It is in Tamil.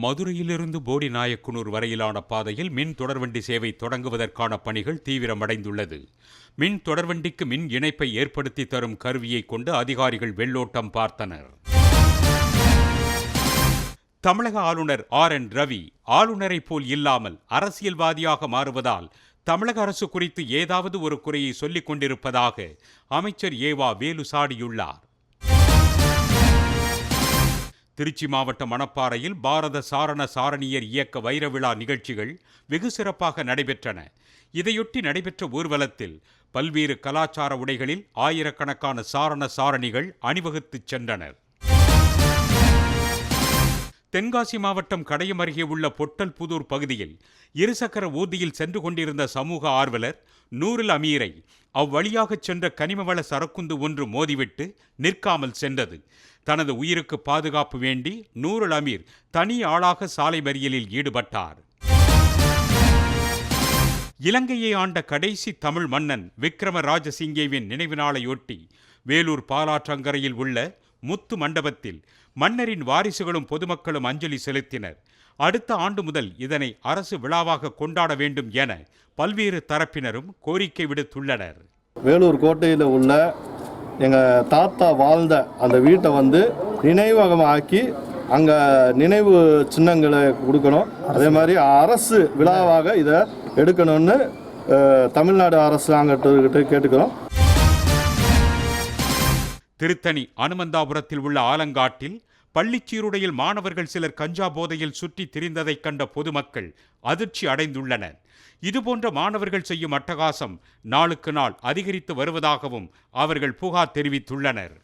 மதுரையிலிருந்து போடி நாயக்குனூர் வரையிலான பாதையில் மின் தொடர்வண்டி சேவை தொடங்குவதற்கான பணிகள் தீவிரமடைந்துள்ளது. மின் தொடர்வண்டிக்கு மின் இணைப்பை ஏற்படுத்தி தரும் கருவியை கொண்டு அதிகாரிகள் வெள்ளோட்டம் பார்த்தனர். தமிழக ஆளுநர் ஆர். என். ரவி ஆளுநரைப் போல் இல்லாமல் அரசியல்வாதியாக மாறுவதால் தமிழக அரசு குறித்து ஏதாவது ஒரு குறையை சொல்லிக் கொண்டிருப்பதாக அமைச்சர் ஏவா வேலு சாடியுள்ளார் திருச்சி மாவட்டம் மணப்பாறையில் பாரத சாரண சாரணியர் இயக்க வைர விழா நிகழ்ச்சிகள் வெகு சிறப்பாக நடைபெற்றன. இதையொட்டி நடைபெற்ற ஊர்வலத்தில் பல்வேறு கலாச்சார உடைகளில் ஆயிரக்கணக்கான சாரண சாரணிகள் அணிவகுத்துச் சென்றனர். தென்காசி மாவட்டம் கடையம் அருகே உள்ள பொட்டல் புதூர் பகுதியில் இருசக்கர ஊர்தியில் சென்று கொண்டிருந்த சமூக ஆர்வலர் நூறில் அமீரை அவ்வழியாகச் சென்ற கனிமவள சரக்குந்து ஒன்று மோதிவிட்டு நிற்காமல் சென்றது. தனது உயிருக்கு பாதுகாப்பு வேண்டி நூறுல் அமீர் தனி ஆளாக சாலை மறியலில் ஈடுபட்டார். இலங்கையை ஆண்ட கடைசி தமிழ் மன்னன் விக்ரம ராஜசிங்கேவின் நினைவு நாளையொட்டி வேலூர் பாலாற்றங்கரையில் உள்ள முத்து மண்டபத்தில் மன்னரின் வாரிசுகளும் பொதுமக்களும் அஞ்சலி செலுத்தினர். அடுத்த ஆண்டு முதல் இதனை அரசு விழாவாக கொண்டாட வேண்டும் என பல்வேறு தரப்பினரும் கோரிக்கை விடுத்துள்ளனர். வேலூர் கோட்டையில் உள்ள எங்கள் தாத்தா வாழ்ந்த அந்த வீட்டை வந்து நினைவகமாக்கி அங்கே நினைவு சின்னங்களை கொடுக்கணும். அதே மாதிரி அரசு விழாவாக இதை எடுக்கணும்னு தமிழ்நாடு அரசாங்கத்துக்கிட்ட கேட்டுக்கிறோம். திருத்தணி அனுமந்தாபுரத்தில் உள்ள ஆலங்காட்டில் பள்ளிச்சீருடையில் மாணவர்கள் சிலர் கஞ்சா போதையில் சுற்றி திரிந்ததைக் கண்ட பொதுமக்கள் அதிர்ச்சி அடைந்துள்ளனர். இதுபோன்ற மாணவர்கள் செய்யும் அட்டகாசம் நாளுக்கு நாள் அதிகரித்து வருவதாகவும் அவர்கள் புகார் தெரிவித்துள்ளனர்.